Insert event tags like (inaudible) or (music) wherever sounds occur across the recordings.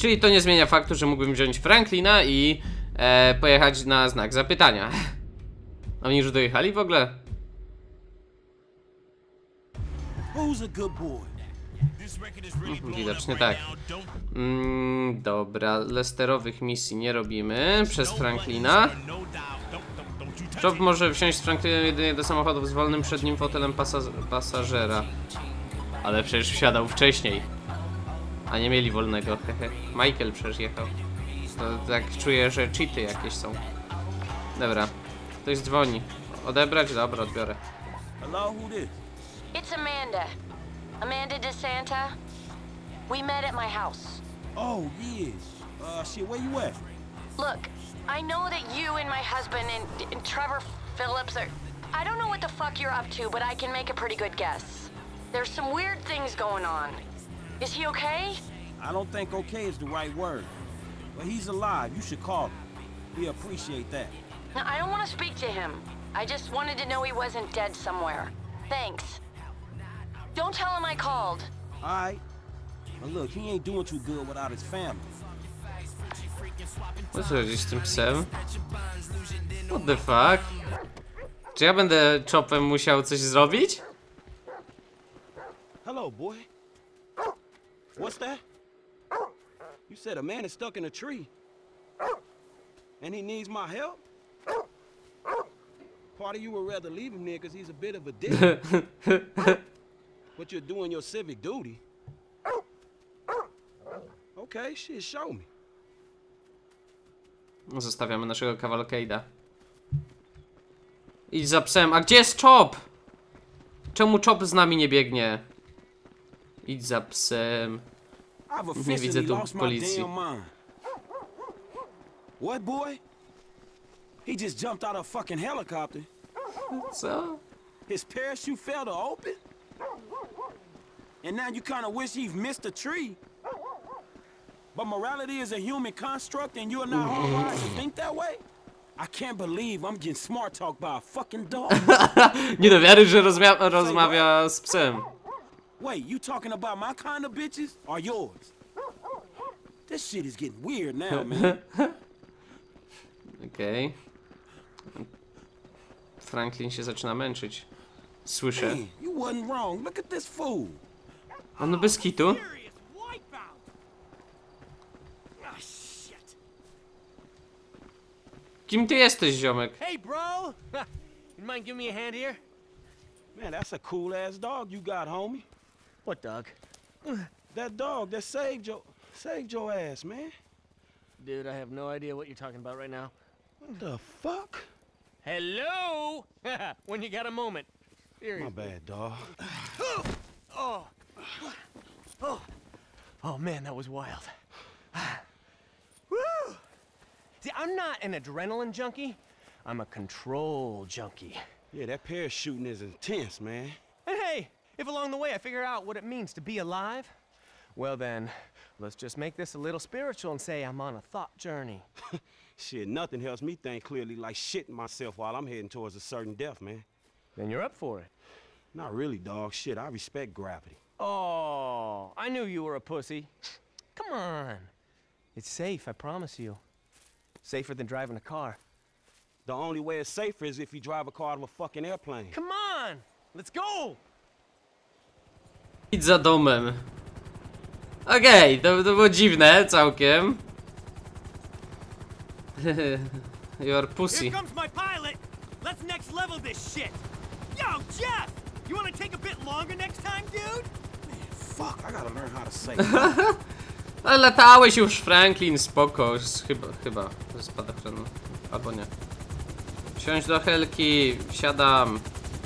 Czyli to nie zmienia faktu, że mógłbym wziąć Franklina i e, pojechać na znak zapytania. (laughs) Oni już dojechali w ogóle? A boy? Widocznie tak. Mm, dobra, Lesterowych misji nie robimy przez Franklina. Job może wsiąść z Franklinem jedynie do samochodów z wolnym przednim fotelem pasa pasażera. Ale przecież wsiadał wcześniej. A nie mieli wolnego, hehe. Michael przecież jechał. To tak czuję, że cheaty jakieś są. Dobra, ktoś dzwoni. Odebrać? Dobra, odbiorę. Hello, who this? It's Amanda. Amanda DeSanta. We met at my house. Oh, yeah. Uh, shit, where you at? Look, I know that you and my husband and, and Trevor Phillips are. I don't know what the fuck you're up to, but I can make a pretty good guess. There's some weird things going on. Is he okay? I don't think okay is the right word. But he's alive. You should call him. We appreciate that. No, I don't want to speak to him. I just wanted to know he wasn't dead somewhere. Thanks. Don't tell him I called. All right. But look, he ain't doing too good without his family. Co chodzi z tym psem? What the fuck? Czy ja będę chopem musiał coś zrobić? Hello, boy. What's that? You said a man is stuck in a tree. And he needs my help? Part of you would rather leave him there because he's a bit of a dick. (laughs) but you're doing your civic duty. Okay, shit, show me. Zostawiamy naszego cavalcade'a. Idź za psem. A gdzie jest Chop? Czemu Chop z nami nie biegnie? Idź za psem. I've widzę tu policji. What, boy? He just jumped out of a fucking helicopter. Co? His parachute fell to open? And now you kind of wish he missed a tree? But morality is a human construct and you're not hardwired to think that way? I can't believe I'm getting smart talked by a fucking dog. (laughs) Nie do wiary, że rozmawia z psem. Wait, you talking about my kind of bitches or yours? This shit is getting weird now, (laughs) man. Okej. Franklin się zaczyna męczyć. Słyszę. Man, you wasn't wrong. Look at this fool. On bez kitu. Oh, serious wipeout! Ah, shit. Kim ty jesteś, ziomek? Hey, bro! (laughs) you mind giving me a hand here? Man, that's a cool ass dog you got, homie. What dog? That dog that saved your saved your ass, man. Dude, I have no idea what you're talking about right now. What the fuck? Hello? (laughs) when you got a moment. My bad, dog. (sighs) Oh. (sighs) Oh. Oh, man, that was wild. (sighs) Woo! See, I'm not an adrenaline junkie. I'm a control junkie. Yeah, that parachuting is intense, man. And hey, if along the way I figure out what it means to be alive, well then, let's just make this a little spiritual and say I'm on a thought journey. (laughs) Shit, nothing helps me think clearly like shitting myself while I'm heading towards a certain death, man. Then you're up for it. Not really, dog. Shit, I respect gravity. Oh, I knew you were a pussy. Come on. It's safe, I promise you. Safer than driving a car. The only way it's safer is if you drive a car out of a fucking airplane. Come on! Let's go! Idź za domem. Okej, to, to było dziwne całkiem. (laughs) Your pussy. Here comes my pilot! Let's next level this shit! Yo, Jeff! You wanna take a bit longer next time, dude? Fuck, I gotta learn how to say. (laughs) Ale latałeś już, Franklin, spoko. Chyba, chyba, ze spadochronu. Albo nie. Wsiądź do Helki, wsiadam.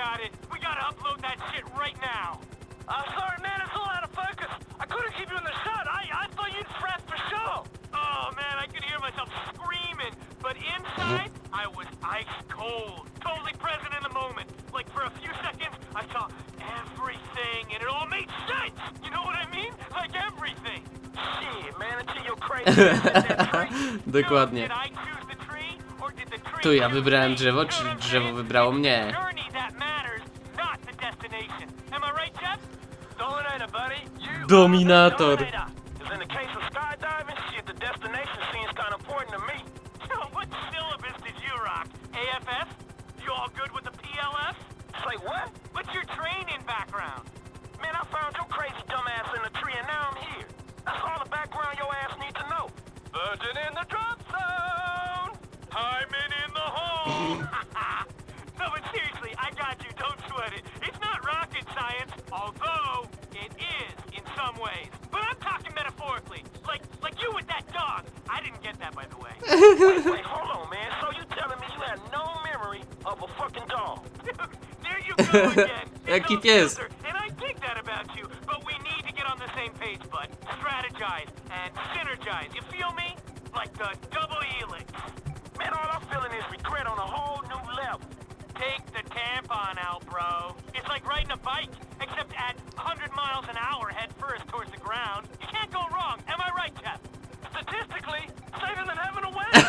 got it. We gotta upload that shit right now. Uh, sorry, man, it's all out of focus. I couldn't keep you in the shot. I, I thought you'd fret for sure. Oh, man, I could hear myself screaming. But inside, I was ice cold. Totally present in the moment. Like, for a few seconds, I saw everything, and it all made sense! You know what I mean? Like, everything. Shit, man, until you're crazy. (laughs) Dokładnie. Tu ja wybrałem drzewo, czy drzewo wybrało mnie? Dominator. Filter. And I dig that about you, but we need to get on the same page, bud. Strategize and synergize. You feel me? Like the double helix. Man, all I'm feeling is regret on a whole new level. Take the tampon out, bro. It's like riding a bike, except at 100 miles an hour head first towards the ground. You can't go wrong. Am I right, Jeff? Statistically, safer than having a wedding.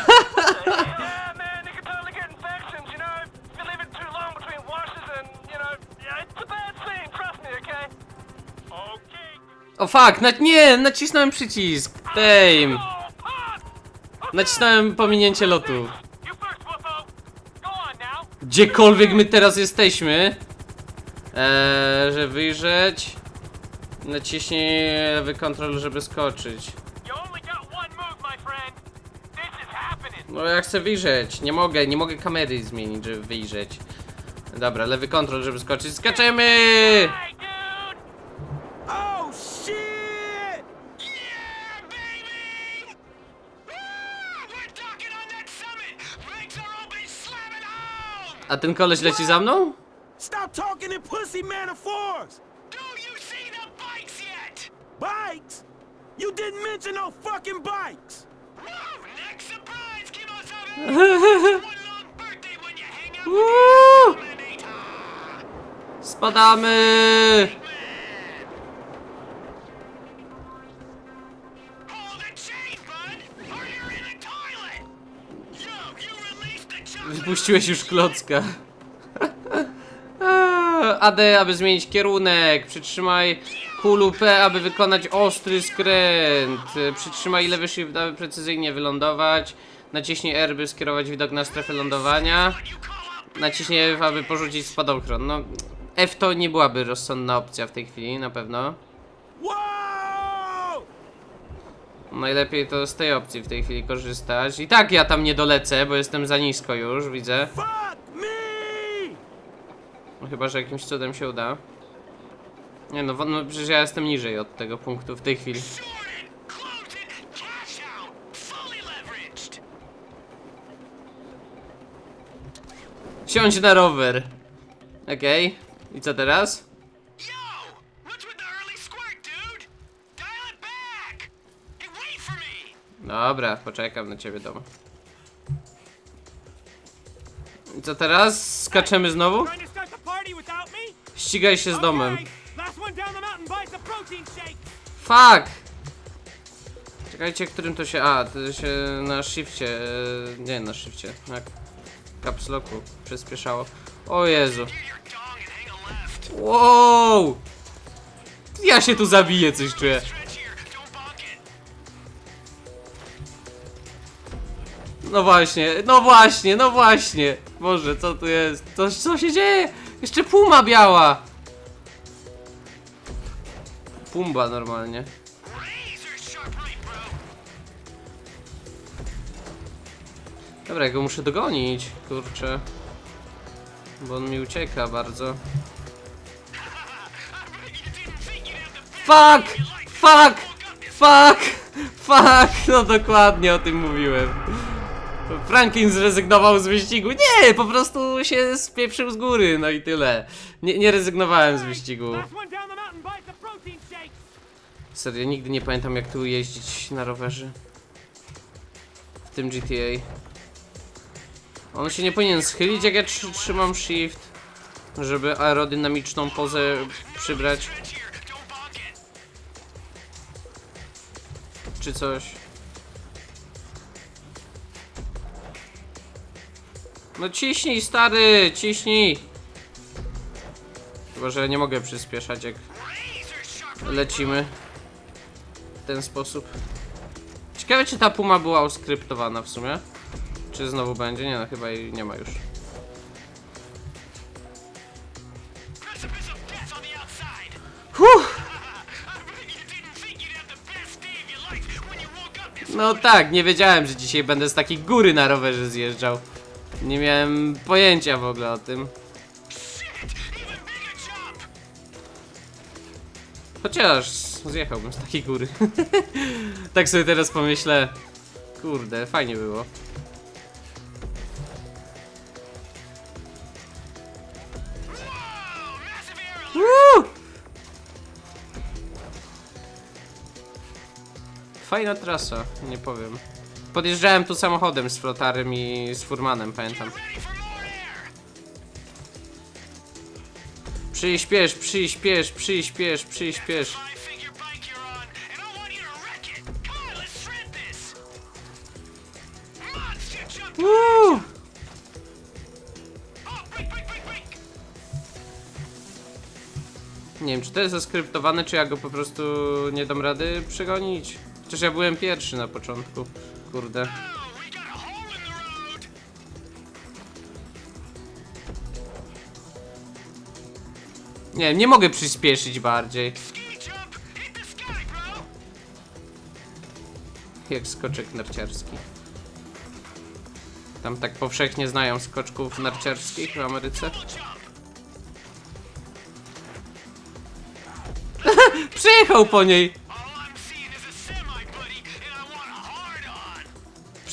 O fuck, na, nie, nacisnąłem przycisk. Okay. Nacisnąłem pominięcie lotu. Gdziekolwiek my teraz jesteśmy. Eee, żeby wyjrzeć. Naciśnij lewy kontrol, żeby skoczyć. No ja chcę wyjrzeć. Nie mogę, nie mogę kamery zmienić, żeby wyjrzeć. Dobra, lewy kontrol, żeby skoczyć. Skaczemy! A ten koleś leci za mną? Stop talking in pussy metaphors! Do you see the bikes yet? Bikes? You didn't mention no fucking bikes! Woo! Next surprise, Kimosabe! (laughs) One long birthday when you hang out! Spadamy! Wypuściłeś już klocka. AD, aby zmienić kierunek. Przytrzymaj kulu P, aby wykonać ostry skręt. Przytrzymaj lewy shift, aby precyzyjnie wylądować. Naciśnij R, by skierować widok na strefę lądowania. Naciśnij F, aby porzucić spadochron. No, F to nie byłaby rozsądna opcja w tej chwili, na pewno. Najlepiej to z tej opcji w tej chwili korzystać. I tak ja tam nie dolecę, bo jestem za nisko już, widzę. No chyba, że jakimś cudem się uda. Nie no, no przecież ja jestem niżej od tego punktu w tej chwili. Siądź na rower. Okej. I co teraz? Dobra, poczekam na ciebie doma. I co teraz? Skaczemy znowu? Ścigaj się z domem. Fuck! Czekajcie, którym to się... A, to się na shifcie... e, Nie, na shifcie. Na caps locku przyspieszało. O Jezu. Wow! Ja się tu zabiję, coś czuję. No właśnie, no właśnie, no właśnie. Boże, co tu jest? Co, co się dzieje? Jeszcze puma biała. Pumba normalnie. Dobra, go muszę dogonić, kurczę. Bo on mi ucieka bardzo. Fuck! Fuck! Fuck! Fuck! No dokładnie o tym mówiłem. Franklin zrezygnował z wyścigu. Nie, po prostu się spieprzył z góry, no i tyle. Nie, nie rezygnowałem z wyścigu. Serio, nigdy nie pamiętam jak tu jeździć na rowerze. W tym GTA. On się nie powinien schylić, jak ja tr trzymam shift, żeby aerodynamiczną pozę przybrać. Czy coś. No ciśnij, stary, ciśnij. Chyba, że nie mogę przyspieszać, jak lecimy w ten sposób. Ciekawe, czy ta puma była uskryptowana w sumie. Czy znowu będzie? Nie no, chyba jej nie ma już. Huh. No tak, nie wiedziałem, że dzisiaj będę z takiej góry na rowerze zjeżdżał. Nie miałem pojęcia w ogóle o tym. Chociaż zjechałbym z takiej góry. (laughs) tak sobie teraz pomyślę. Kurde, fajnie było. Woo! Fajna trasa, nie powiem. Podjeżdżałem tu samochodem z flotarem i z furmanem, pamiętam. Przyspiesz, przyspiesz, przyspiesz, przyspiesz. Woo! Nie wiem, czy to jest zaskryptowane, czy ja go po prostu nie dam rady przegonić. Chociaż ja byłem pierwszy na początku. Kurde. Nie nie mogę przyspieszyć bardziej. Jak skoczek narciarski. Tam tak powszechnie znają skoczków narciarskich w Ameryce. (laughs) Przyjechał po niej!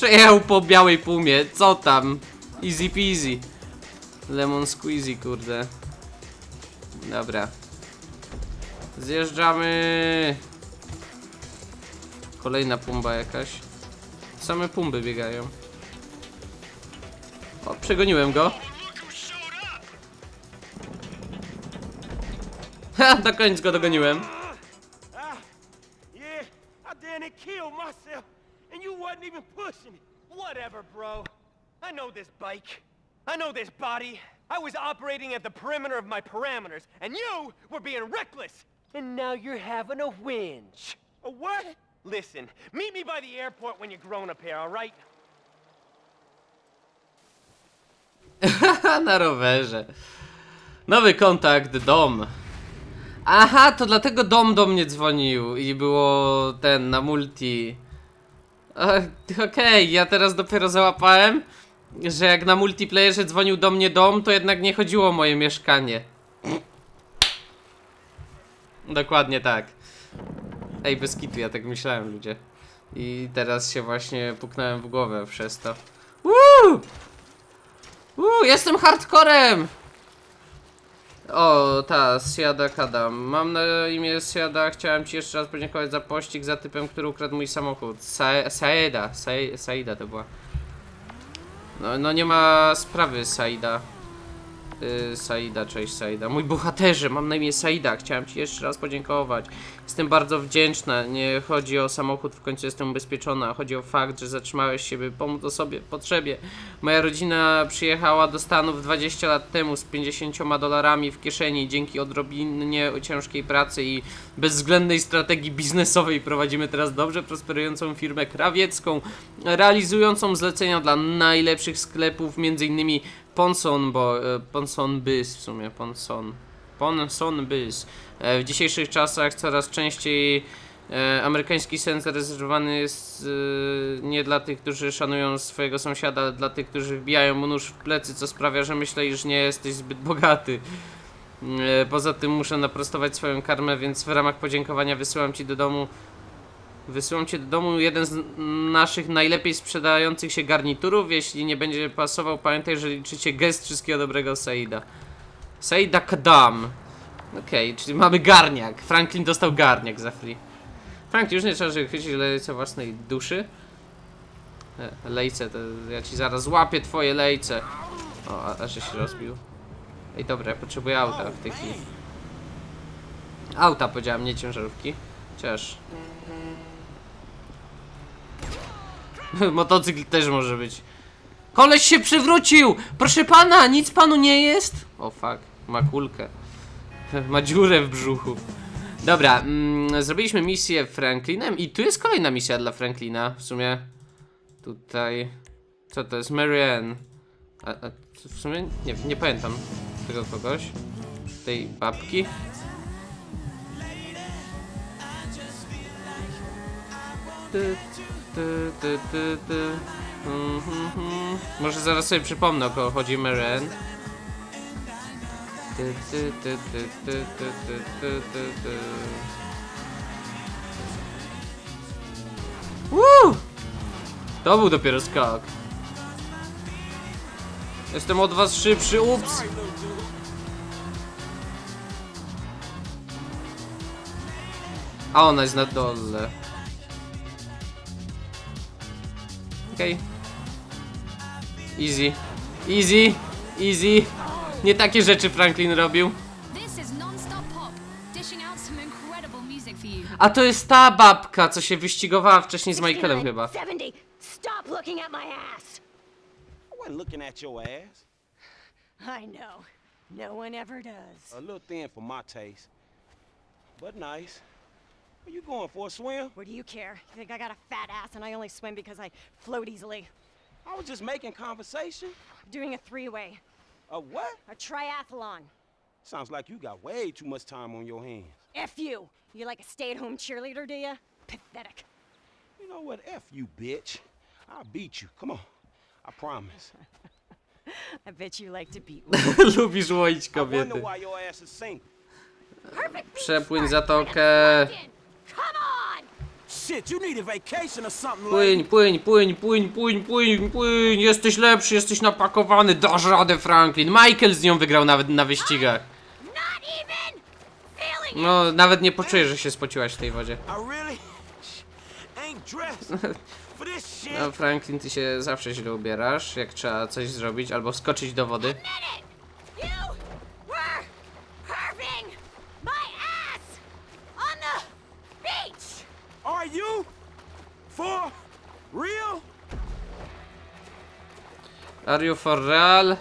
Przejechał po białej pumie, co tam? Easy peasy. Lemon squeezy, kurde. Dobra. Zjeżdżamy. Kolejna pumba jakaś. Same pumby biegają. O, przegoniłem go. Ha, (laughs) na koniec go dogoniłem. Ah, yeah, I damn it killed myself, and you wasn't even pushing it. Whatever, bro. I know this bike. I know this body. I was operating at the perimeter of my parameters, and you were being reckless. And now you're having a whinge. A what? Listen, meet me by the airport when you're grown up here, all right? (laughs) na rowerze. Nowy kontakt, dom. Aha, to dlatego dom do mnie dzwonił i było ten na multi. Ach, Okej, ja teraz dopiero załapałem, że jak na multiplayerze dzwonił do mnie dom, to jednak nie chodziło o moje mieszkanie. Dokładnie tak. Ej, bez kitu, ja tak myślałem, ludzie. I teraz się właśnie puknąłem w głowę przez to. Woo! Uuu, jestem hardcorem! O, ta, Siada Kadam. Mam na imię Siada, chciałem ci jeszcze raz podziękować za pościg za typem, który ukradł mój samochód. Sa Saeda, Sa to była. No, no nie ma sprawy, Saida. Yy, Saida, cześć Saida. Mój bohaterze, mam na imię Saida, chciałem ci jeszcze raz podziękować. Jestem bardzo wdzięczna, nie chodzi o samochód, w końcu jestem ubezpieczona. Chodzi o fakt, że zatrzymałeś się, by pomóc osobie w potrzebie. Moja rodzina przyjechała do Stanów 20 lat temu z 50 dolarami w kieszeni. Dzięki odrobinie ciężkiej pracy i bezwzględnej strategii biznesowej prowadzimy teraz dobrze prosperującą firmę krawiecką, realizującą zlecenia dla najlepszych sklepów, m.in. Ponson, bo e, Ponson Bys w sumie, Ponson. Ponson Bys. E, w dzisiejszych czasach coraz częściej e, amerykański sen zarezerwowany jest nie dla tych, którzy szanują swojego sąsiada, ale dla tych, którzy wbijają mu nóż w plecy, co sprawia, że myślę, iż nie jesteś zbyt bogaty. Poza tym muszę naprostować swoją karmę, więc w ramach podziękowania wysyłam ci do domu Wysyłam cię do domu jeden z naszych najlepiej sprzedających się garniturów. Jeśli nie będzie pasował, pamiętaj, że liczycie gest wszystkiego dobrego Saida. Saida Kadam. Okej, czyli mamy garniak. Franklin dostał garniak za free. Franklin, już nie trzeba, żeby chwycić lejce własnej duszy. E, Lejce, to ja ci zaraz złapię twoje lejce. O, a, a że się rozbił. Ej, dobra, ja potrzebuję auta w tej chwili. Auta powiedziałem, nie ciężarówki. Chociaż... (laughs) Motocykl też może być. Koleś się przywrócił! Proszę pana, nic panu nie jest? O fuck, ma kulkę. (laughs) Ma dziurę w brzuchu. Dobra, mm, zrobiliśmy misję Franklinem i tu jest kolejna misja dla Franklina. W sumie tutaj... Co to jest? Marianne. A, a w sumie nie, nie pamiętam tego kogoś. Tej babki. Ty, ty, ty, ty, ty. Mhm, mhm. Może zaraz sobie przypomnę o kogo chodzi ty. Woo! To był dopiero skok. Jestem od was szybszy, ups! A ona jest na dole. Okej. Easy. Easy. Easy. Nie takie rzeczy Franklin robił. A to jest ta babka, co się wyścigowała wcześniej z Michaelem chyba. 70. Stop looking at my ass. I wasn't looking at your ass. I know. No one ever does. A little thin for my taste. But nice. Where you going for a swim? What do you care? You think I got a fat ass and I only swim because I float easily? I was just making conversation. Doing a three-way, A what? a triathlon. Sounds like you got way too much time on your hands. F you. You like a stay-at-home cheerleader, do you? Pathetic. You know what? F you, bitch. I'll beat you. Come on. I promise. (laughs) I bet you like to beat (laughs) Lubisz łoić I wonder kobiety. why your ass is single. Perfect. Przepłyń zatokę. Shit, you need a vacation or something Płyń, like płyń, płyń, płyń, płyń, płyń, płyń. Jesteś lepszy, jesteś napakowany. Dasz radę, Franklin. Michael z nią wygrał nawet na wyścigach. Not even feeling No, nawet nie poczujesz, że się spociłaś w tej wodzie. (laughs) No, Franklin, ty się zawsze źle ubierasz, jak trzeba coś zrobić, albo skoczyć do wody. minute. You were carving my ass on the beach. Are you for real? Are you for real?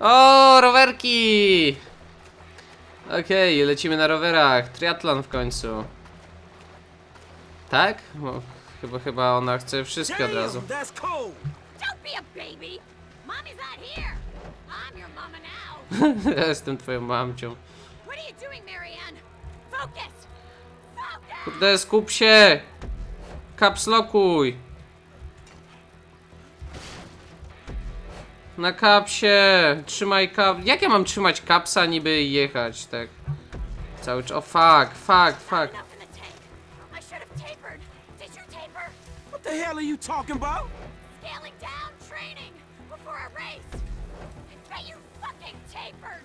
O, rowerki! Okej, lecimy na rowerach. Triatlon w końcu. Tak? Bo chyba, chyba ona chce wszystkie od razu. (laughs) Jestem twoją mamcią. What are you doing, Marianne? Kurde, skup się! Kapslokuj! Na kapsie! Trzymaj kap... Jak ja mam trzymać kapsa niby i jechać, tak? Cały czas... O, fuck, fuck, fuck. What the hell are you talking about? Scaling down training before a race. I bet you fucking tapered.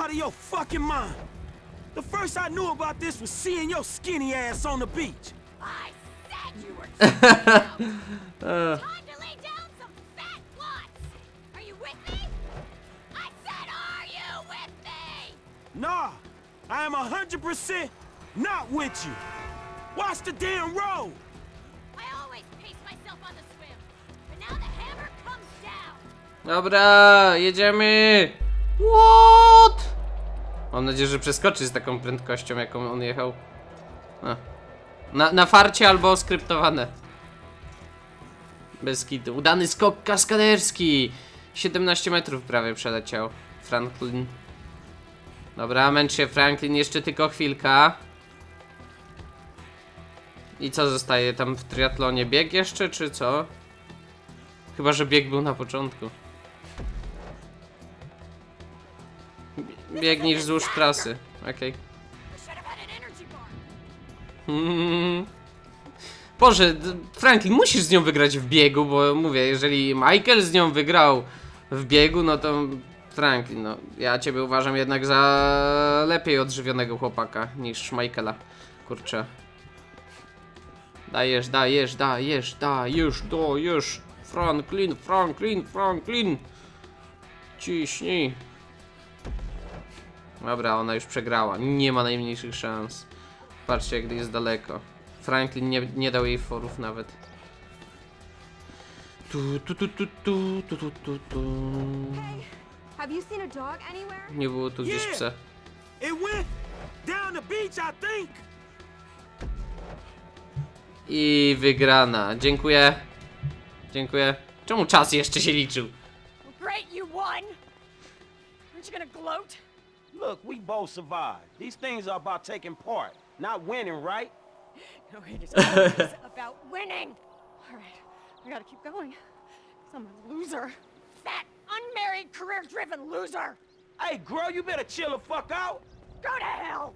Out of your fucking mind. The first I knew about this was seeing your skinny ass on the beach. I said you were (laughs) tapered. Uh, Time to lay down some fat watts. Are you with me? I said, are you with me? Nah, I am a hundred percent not with you. Watch the damn road. I always pace myself on the swim, but now the hammer comes down. Dobra, jedziemy! What? Mam nadzieję, że przeskoczy z taką prędkością, jaką on jechał. Na, na farcie albo skryptowane. Bez kitu. Udany skok kaskaderski! 17 metrów prawie przeleciał. Franklin. Dobra, męcz się Franklin, jeszcze tylko chwilka. I co zostaje tam w triatlonie? Bieg jeszcze, czy co? Chyba, że bieg był na początku. Bie- Biegnij wzdłuż trasy. Okej. I should have had an energy bar. Mm. Boże, Franklin, musisz z nią wygrać w biegu, bo mówię, jeżeli Michael z nią wygrał w biegu, no to Franklin, no ja ciebie uważam jednak za lepiej odżywionego chłopaka niż Michaela. Kurczę. Dajesz, dajesz, dajesz, dajesz, dajesz. Franklin, Franklin, Franklin. Ciśnij. Dobra, ona już przegrała. Nie ma najmniejszych szans. Patrzcie, jak jest daleko. Franklin nie, nie dał jej forów nawet. Tu, tu, tu, tu, tu, tu, tu, tu, tu. Nie było tu gdzieś psa. I wygrana. Dziękuję. Dziękuję. Czemu czas jeszcze się liczył? Great, you won! Aren't you gonna gloat? Look, we both survived. These things are about taking part, not winning, right? No, it is always about winning! Alright, I gotta keep going. I'm a loser. Fat, unmarried, career-driven loser! Hey, girl, you better chill the fuck out. Go to hell!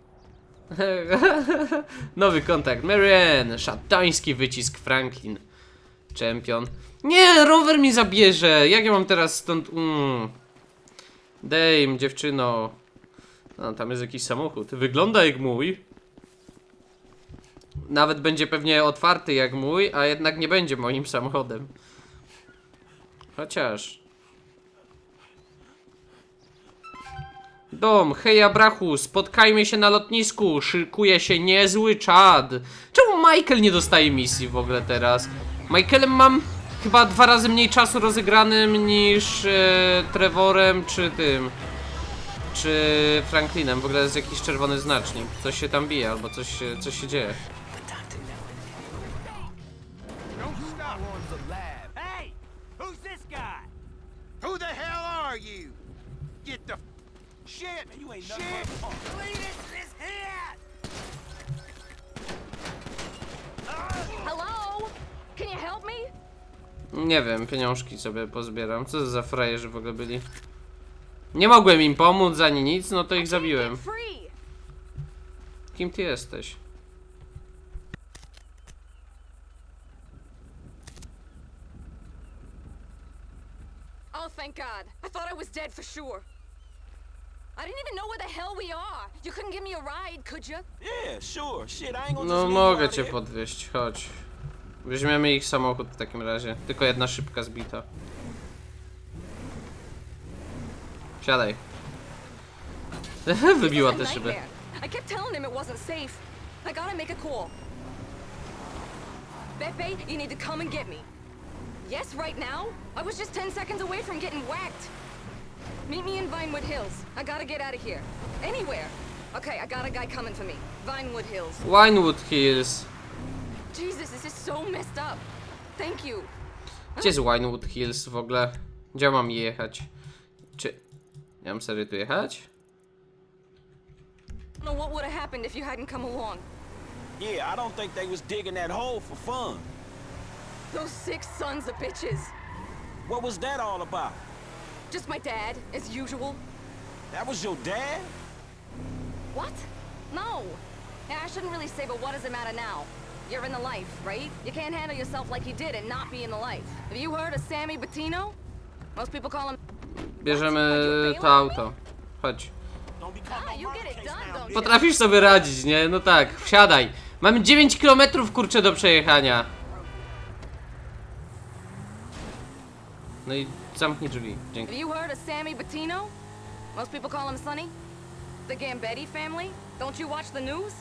(laughs) Nowy kontakt. Marianne. Szatański wycisk Franklin. Champion. Nie, rower mi zabierze. Jak ja mam teraz stąd... Mm. Dame, dziewczyno. No, tam jest jakiś samochód. Wygląda jak mój. Nawet będzie pewnie otwarty jak mój, a jednak nie będzie moim samochodem. Chociaż... Dom, hej Abrachu, spotkajmy się na lotnisku, szykuje się niezły czad. Czemu Michael nie dostaje misji w ogóle teraz? Michaelem mam chyba dwa razy mniej czasu rozegranym niż e, Trevorem czy tym czy Franklinem. W ogóle jest jakiś czerwony znacznik. Coś się tam bije albo coś, coś się dzieje. Nie wiem, pieniążki sobie pozbieram. Co za frajerzy w ogóle byli? Nie mogłem im pomóc ani nic, no to ich zabiłem. Kim ty jesteś? Oh, thank God. I thought I was dead for sure. I didn't even know where the hell we are. You couldn't give me a ride, could you? Yeah, sure. Shit, I ain't gonna No mogę cię podwieźć, chodź. Weźmiemy ich samochód w takim razie. Tylko jedna szybka zbita. Siadaj. (laughs) Wybiła te a szyby. I kept telling him it wasn't safe. I gotta make a call. Beppe, you need to come and get me. Yes, right now? I was just 10 seconds away from getting whacked. Meet me in Vinewood Hills. I gotta get out of here. Anywhere. Okay, I got a guy coming for me. Vinewood Hills. Vinewood Hills. Jesus, this is so messed up. Thank you. Gdzie jest Winewood Hills w ogóle? Gdzie mam jechać? Czy... Ja mam serio tu jechać? I don't know what would have happened if you hadn't come along. Yeah, I don't think they was digging that hole for fun. Those six sons of bitches. What was that all about? Just my dad, as usual. That was your dad? What? No. Yeah, I shouldn't really say, but what does it matter now? You're in the life, right? You can't handle yourself like you did and not be in the life. Have you heard of Sammy Bettino? Most people call him. Bierzemy to auto. Chodź. Ah? Potrafisz sobie radzić, nie? No tak, wsiadaj. Mamy 9 km kurczę do przejechania. No i zamknij drzwi. Dzięki. Have you heard of Sammy Bettino? Most people call him Sonny. The Gambetti family? Don't you watch the news?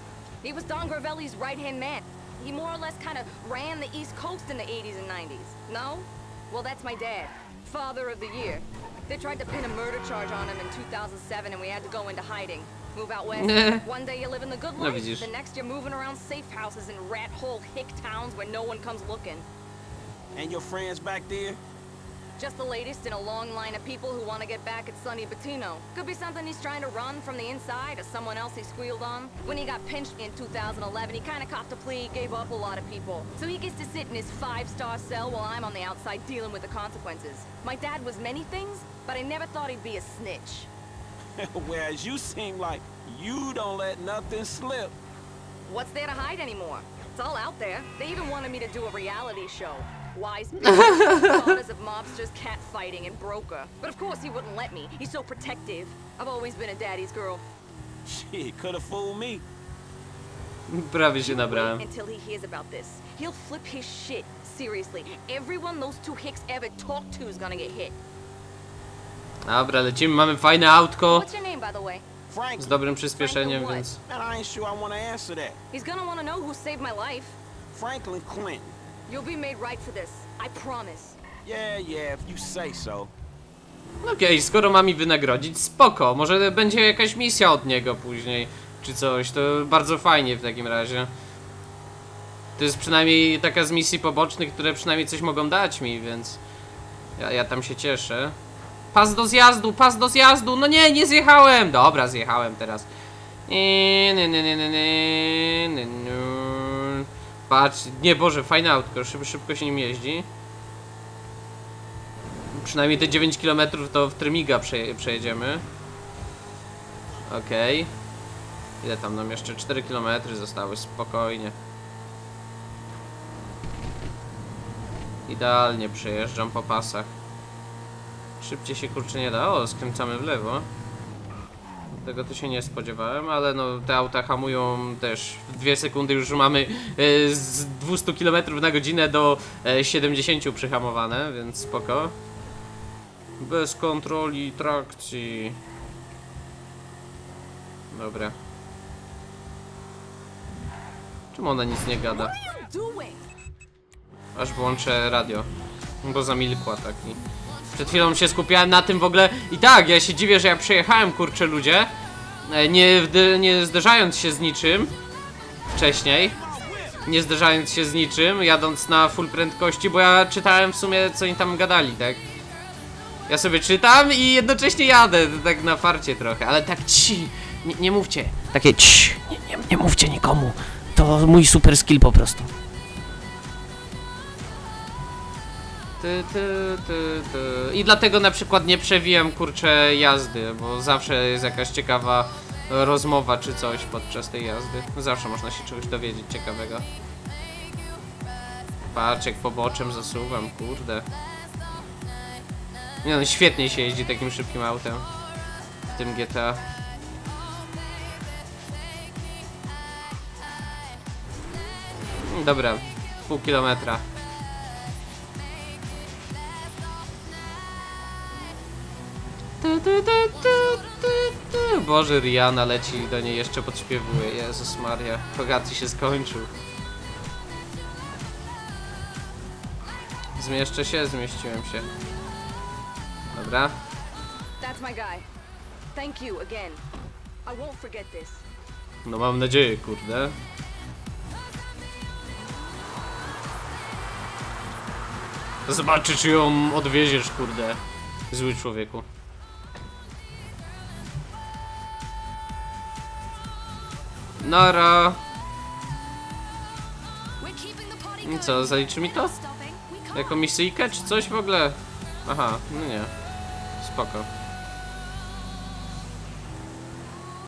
He was Don Gravelli's right-hand man. He more or less kind of ran the East Coast in the 80s and 90s. No? Well, that's my dad. Father of the year. They tried to pin a murder charge on him in 2007 and we had to go into hiding. Move out west. (laughs) One day you live in the good life, the next you're moving around safe houses in rat hole hick towns where no one comes looking. And your friends back there? Just the latest in a long line of people who want to get back at Sonny Bettino. Could be something he's trying to run from the inside or someone else he squealed on. When he got pinched in 2011, he kind of copped a plea, gave up a lot of people. So he gets to sit in his five-star cell while I'm on the outside dealing with the consequences. My dad was many things, but I never thought he'd be a snitch. (laughs) Whereas you seem like you don't let nothing slip. What's there to hide anymore? It's all out there. They even wanted me to do a reality show. Wise daughters of mobsters, catfighting, and broker. But of course he wouldn't let me. He's so protective. I've always been a daddy's girl. Shit, could have fooled me. Prawie się nabrałem. Until he hears about this. He'll flip his shit. Seriously. Everyone those two hicks ever talked to is gonna get hit. Dobra, lecimy, mamy fajne autko What's your name, by the way? Frank. z dobrym przyspieszeniem, Franklin więc... I ain't sure I want to answer that. He's gonna wanna know who saved my life. Franklin Clinton. You'll be made right for this. I promise. Yeah, yeah, if you say so. Okej, skoro ma mi wynagrodzić, spoko, może będzie jakaś misja od niego później, czy coś, to bardzo fajnie w takim razie. To jest przynajmniej taka z misji pobocznych, które przynajmniej coś mogą dać mi, więc ja, ja tam się cieszę. Pas do zjazdu, pas do zjazdu, no nie, nie zjechałem! Dobra, zjechałem teraz. Nie, nie, nie, nie, nie, nie, nie, nie. Patrz, nie, Boże, fajne autko, Szyb, szybko się nim jeździ. Przynajmniej te 9 km to w Trymiga przeje, przejedziemy. Okej. Ile tam nam jeszcze? 4 km zostały, spokojnie. Idealnie przejeżdżam po pasach. Szybciej się kurczę nie da. O, skręcamy w lewo. Tego to się nie spodziewałem, ale no te auta hamują też w 2 sekundy już mamy e, z 200 km na godzinę do e, 70 przyhamowane, więc spoko. Bez kontroli trakcji. Dobra. Czemu ona nic nie gada? Aż włączę radio. Bo zamilkła taki. Przed chwilą się skupiałem na tym w ogóle. I tak, ja się dziwię, że ja przejechałem, kurczę ludzie. e, Nie, nie zderzając się z niczym. Wcześniej. Nie zderzając się z niczym, jadąc na full prędkości, bo ja czytałem w sumie co oni tam gadali, tak? Ja sobie czytam i jednocześnie jadę, tak na farcie trochę, ale tak ci, nie, nie mówcie. Takie ci, nie, nie, nie mówcie nikomu. To mój super skill po prostu. Ty, ty, ty, ty. I dlatego na przykład nie przewijam kurczę jazdy, bo zawsze jest jakaś ciekawa rozmowa czy coś podczas tej jazdy. Zawsze można się czegoś dowiedzieć ciekawego. Patrz jak poboczem zasuwam, kurde. Nie no, świetnie się jeździ takim szybkim autem. W tym GTA. Dobra, pół kilometra. Boże, Rihanna leci do niej jeszcze podśpiewuje. Jezus Maria, Hogaty się skończył. Zmieszczę się, zmieściłem się. Dobra. That's my guy. Thank you again. I won't forget this. No mam nadzieję, kurde. Zobaczy, czy ją odwieziesz, kurde. Zły człowieku. Nara. I co, zaliczy mi to? Jako misyjkę, czy coś w ogóle? Aha, no nie. Spoko.